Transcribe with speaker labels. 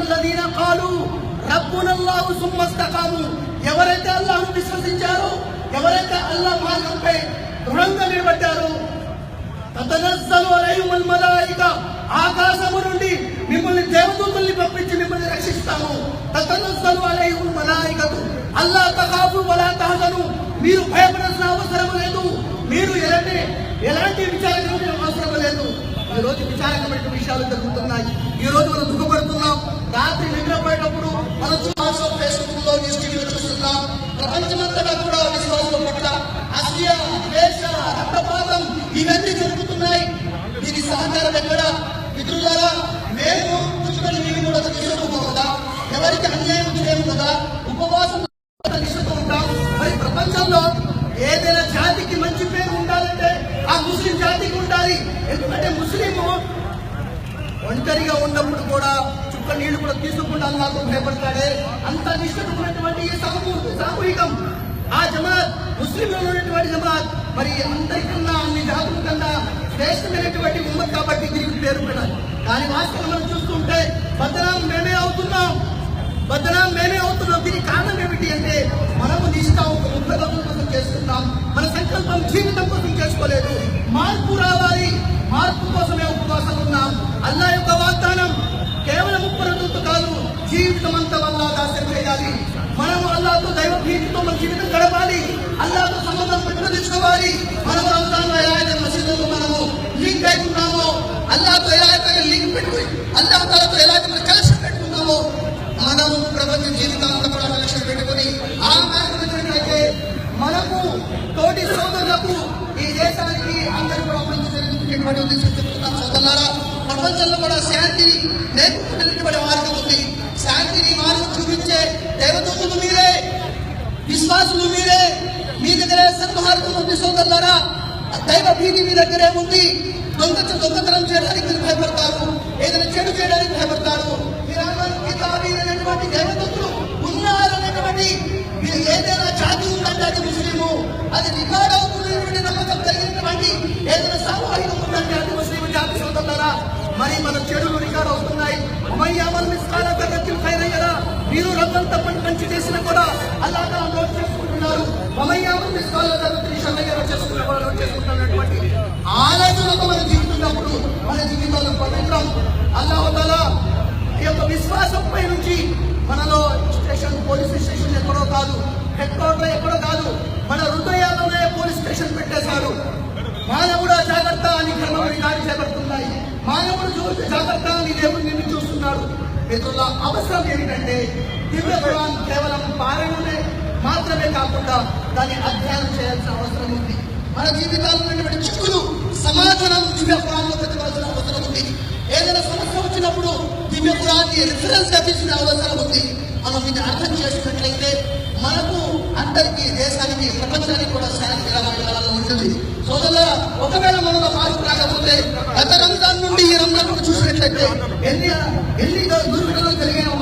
Speaker 1: అల్లదీన ఎవరైతే అల్లాహ్ను విశ్వసించారో ఎవరైతే అల్లాహ్ మార్గంపై దృఢంగా నిలబడ్డారో తతనస్సలు అలైహిముల్ మలాయిక ఆకాశము నుండి మిమ్మల్ని దేవదూతల్ని పంపించి మిమ్మల్ని రక్షిస్తాము. తతనస్సలు అలైహిముల్ మలాయికతు. అల్లా తఖాఫు వలా తహజను. మీరు భయపడాల్సిన అవసరం లేదు. మీరు ఎలాంటి ఎలాంటి విచారణ అవసరం లేదు. ఈ రోజు విచారకమైన విషయాలు జరుగుతున్నాయి. ఈ రోజు రాత్రి నిద్రపోయేటప్పుడు మన చూసాం ఫేస్బుక్లో న్యూస్ టీవీలో చూస్తున్నాం ప్రపంచమంతటా కూడా విశ్వాసం పట్ల అసూయ ద్వేష రక్తపాతం ఇవన్నీ జరుగుతున్నాయి. దీని సహకారం ఎక్కడ? మిత్రులారా మేము పుచ్చుకొని మీరు కూడా తీసుకుంటాం కదా ఎవరికి అన్యాయం చేయము కదా? ఉపవాసం నిష్ఠతో ఉంటాం మరి ప్రపంచంలో ఏదైనా జాతికి మంచి పేరు ఉండాలంటే ఆ ముస్లిం జాతికి ఉండాలి. ఎందుకంటే ముస్లిము ఒంటరిగా ఉన్నప్పుడు కూడా చుక్క నీళ్ళు కూడా తీసుకుండా నాకు భయపడతాడే? అంత నిష్ఠతో ఈ సామూహికం. ఆ జమాత్ ముస్లింలో ఉన్నటువంటి జమాత్ మరి అందరికన్నా అన్ని జాతుల కన్నా శ్రేష్టమైనటువంటి ఉమ్మత్ కాబట్టి దీనికి పేరు పెట్టాలి. కానీ వాస్తవం మనం చూస్తుంటే బదనాం మేమే అవుతున్నాం. బదనాం మేమే అవుతున్నాం. దీనికి కారణం ఏమిటి? అల్లాతో భీతితో మన జీవితం గడపాలి. అల్లాతో సంబంధం పెట్టుకోవాలి మనము రంజాన్ ఎలా అయితే మసీదులో మనము లింక్ పెట్టుకున్నామో అల్లాతో ఎలా అయితే లింక్ పెట్టుకుని అల్లా తాలతో ఎలా అయితే మనం కలెక్షన్ పెట్టుకున్నామో మనము ప్రపంచ జీవితాంతా కూడా కలెక్షన్ పెట్టుకుని ఆ మార్గమైతే మనకు తోటి సోదరులకు ఈ దేశానికి అందరూ ప్రపంచం జరిగినటువంటి ఉద్దేశం చెప్తున్నాం సోదరులారా ప్రపంచంలో కూడా శాంతి నేర్పుకునేటువంటి మార్గం ఉంది శాంతిని మార్గం చూపించే దేవదూతులు మీరే నాయకులు మీరే మీ దగ్గరే సద్భారతం ఉంది దైవ భీతి మీ దగ్గరే ఉంది. దొంగ దొంగతనం చేయడానికి మీరు భయపడతారు. ఏదైనా చెడు చేయడానికి భయపడతారు. మీరన్నటువంటి దేవతలు ఉన్నారనేటువంటి మీరు ఏదైనా జాతి ఉందంటే అది ముస్లిము. అది రికార్డ్ అవుతున్నటువంటి నమ్మకం కలిగినటువంటి ఏదైనా సామూహికం ఉందంటే అది ముస్లిం జాతి సోదరులారా. మరి మన చెడులు రికార్డ్ అవుతున్నాయి. మీరు రంగం తప్పని మంచి చేసినా కూడా అల్లాగా నోట్ అమ్మయ్య మిస్ కాల్ వచ్చేసి అమ్మయ్య వచ్చేసుకుంటాం చేసుకుంటున్నటువంటి ఆలోచనతో మనం జీవితున్నప్పుడు మన జీవితాలు పవిత్రం. అల్లాహతల ఈ యొక్క విశ్వాసంపై నుంచి మనలో స్టేషన్ పోలీస్ స్టేషన్ ఎక్కడో కాదు హెడ్ క్వార్టర్ ఎక్కడో కాదు మన హృదయాల్లోనే పోలీస్ స్టేషన్ పెట్టేశారు. మానవుడు జాగ్రత్త అని కర్మలు దాడి చేపడుతున్నాయి. మానవుడు జాగ్రత్త అని దేవుడు నిన్ను చూస్తున్నాడు. మిత్రుల అవసరం ఏమిటంటే దివ్య కేవలం పారాయణమే మాత్రమే కాకుండా దాన్ని అధ్యయనం చేయాల్సిన అవసరం ఉంది. మన జీవితాల్లో ఉన్నటువంటి చిక్కులు సమాధానం దివ్య పురాణంలో పెట్టవలసిన అవసరం ఉంది. ఏదైనా సమస్య వచ్చినప్పుడు దివ్య ఖురాన్ని రిఫరెన్స్గా తీసుకునే అవసరం ఉంది. మనం ఇది అర్థం చేసుకున్నట్లయితే మనకు అందరికీ దేశానికి ప్రపంచానికి కూడా శాంతి కలగాలని ఉంటుంది. సోదరుల ఒకవేళ మనలో మార్పు రాకపోతే గత రంజాన్ నుండి ఈ రంజాన్ చూసినట్లయితే ఎన్ని ఎన్ని దుర్ఘటనలు జరిగాయో